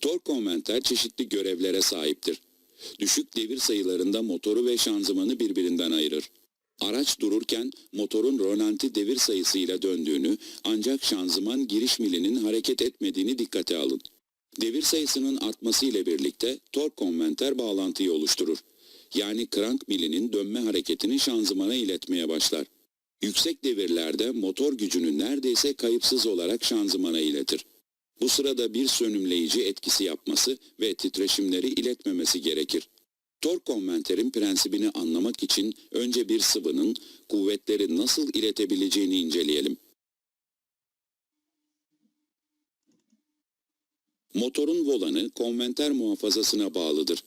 Tork konventer çeşitli görevlere sahiptir. Düşük devir sayılarında motoru ve şanzımanı birbirinden ayırır. Araç dururken motorun rölanti devir sayısıyla döndüğünü ancak şanzıman giriş milinin hareket etmediğini dikkate alın. Devir sayısının artması ile birlikte tork konventer bağlantıyı oluşturur. Yani krank milinin dönme hareketini şanzımana iletmeye başlar. Yüksek devirlerde motor gücünü neredeyse kayıpsız olarak şanzımana iletir. Bu sırada bir sönümleyici etkisi yapması ve titreşimleri iletmemesi gerekir. Tork konventerin prensibini anlamak için önce bir sıvının kuvvetleri nasıl iletebileceğini inceleyelim. Motorun volanı konventer muhafazasına bağlıdır.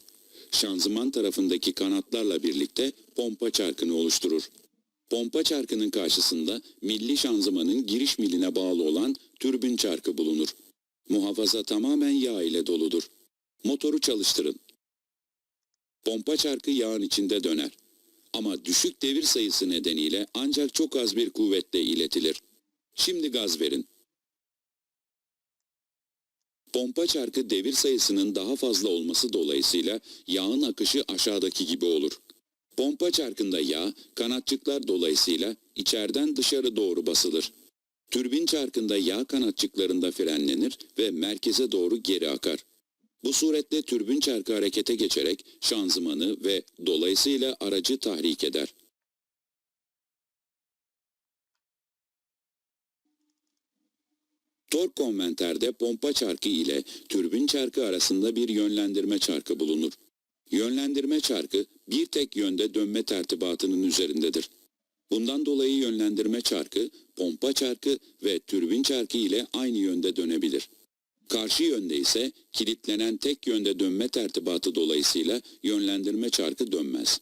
Şanzıman tarafındaki kanatlarla birlikte pompa çarkını oluşturur. Pompa çarkının karşısında milli şanzımanın giriş miline bağlı olan türbün çarkı bulunur. Muhafaza tamamen yağ ile doludur. Motoru çalıştırın. Pompa çarkı yağın içinde döner. Ama düşük devir sayısı nedeniyle ancak çok az bir kuvvetle iletilir. Şimdi gaz verin. Pompa çarkı devir sayısının daha fazla olması dolayısıyla yağın akışı aşağıdaki gibi olur. Pompa çarkında yağ, kanatçıklar dolayısıyla içeriden dışarı doğru basılır. Türbin çarkında yağ kanatçıklarında frenlenir ve merkeze doğru geri akar. Bu suretle türbin çarkı harekete geçerek şanzımanı ve dolayısıyla aracı tahrik eder. Tork konventerde pompa çarkı ile türbin çarkı arasında bir yönlendirme çarkı bulunur. Yönlendirme çarkı bir tek yönde dönme tertibatının üzerindedir. Bundan dolayı yönlendirme çarkı, pompa çarkı ve türbin çarkı ile aynı yönde dönebilir. Karşı yönde ise kilitlenen tek yönde dönme tertibatı dolayısıyla yönlendirme çarkı dönmez.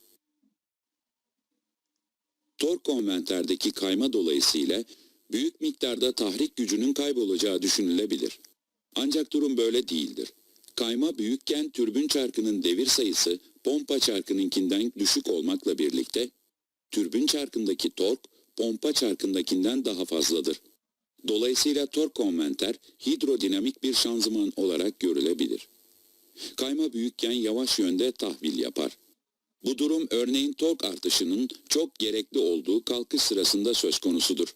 Tork konventerdeki kayma dolayısıyla büyük miktarda tahrik gücünün kaybolacağı düşünülebilir. Ancak durum böyle değildir. Kayma büyükken türbün çarkının devir sayısı pompa çarkınınkinden düşük olmakla birlikte türbün çarkındaki tork pompa çarkındakinden daha fazladır. Dolayısıyla tork konventer hidrodinamik bir şanzıman olarak görülebilir. Kayma büyükken yavaş yönde tahvil yapar. Bu durum örneğin tork artışının çok gerekli olduğu kalkış sırasında söz konusudur.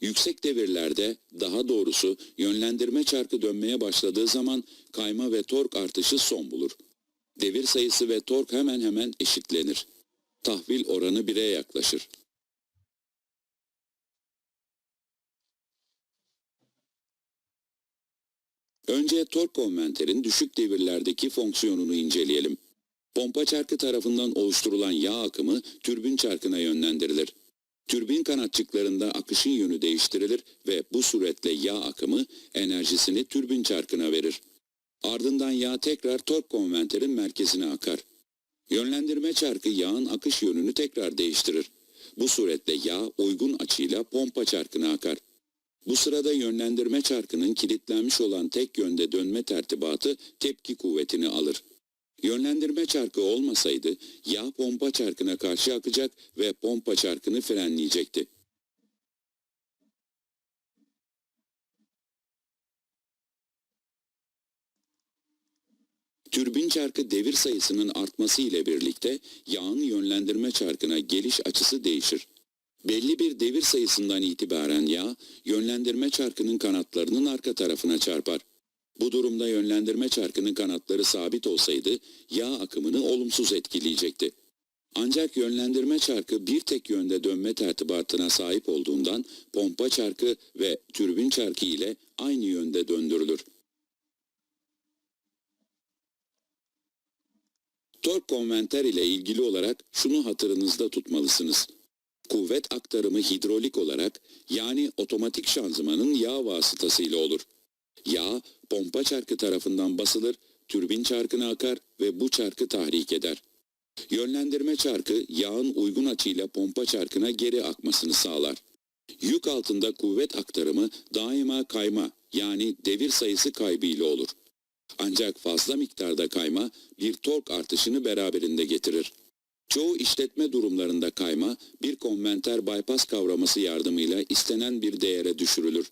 Yüksek devirlerde, daha doğrusu yönlendirme çarkı dönmeye başladığı zaman kayma ve tork artışı son bulur. Devir sayısı ve tork hemen hemen eşitlenir. Tahvil oranı 1'e yaklaşır. Önce tork konventerin düşük devirlerdeki fonksiyonunu inceleyelim. Pompa çarkı tarafından oluşturulan yağ akımı türbin çarkına yönlendirilir. Türbin kanatçıklarında akışın yönü değiştirilir ve bu suretle yağ akımı enerjisini türbin çarkına verir. Ardından yağ tekrar tork konventerin merkezine akar. Yönlendirme çarkı yağın akış yönünü tekrar değiştirir. Bu suretle yağ uygun açıyla pompa çarkına akar. Bu sırada yönlendirme çarkının kilitlenmiş olan tek yönde dönme tertibatı tepki kuvvetini alır. Yönlendirme çarkı olmasaydı yağ pompa çarkına karşı akacak ve pompa çarkını frenleyecekti. Türbin çarkı devir sayısının artması ile birlikte yağın yönlendirme çarkına geliş açısı değişir. Belli bir devir sayısından itibaren yağ, yönlendirme çarkının kanatlarının arka tarafına çarpar. Bu durumda yönlendirme çarkının kanatları sabit olsaydı yağ akımını olumsuz etkileyecekti. Ancak yönlendirme çarkı bir tek yönde dönme tertibatına sahip olduğundan pompa çarkı ve türbin çarkı ile aynı yönde döndürülür. Tork konventer ile ilgili olarak şunu hatırınızda tutmalısınız. Kuvvet aktarımı hidrolik olarak yani otomatik şanzımanın yağ vasıtasıyla olur. Yağ pompa çarkı tarafından basılır, türbin çarkına akar ve bu çarkı tahrik eder. Yönlendirme çarkı yağın uygun açıyla pompa çarkına geri akmasını sağlar. Yük altında kuvvet aktarımı daima kayma yani devir sayısı kaybı ile olur. Ancak fazla miktarda kayma bir tork artışını beraberinde getirir. Çoğu işletme durumlarında kayma bir konventer bypass kavraması yardımıyla istenen bir değere düşürülür.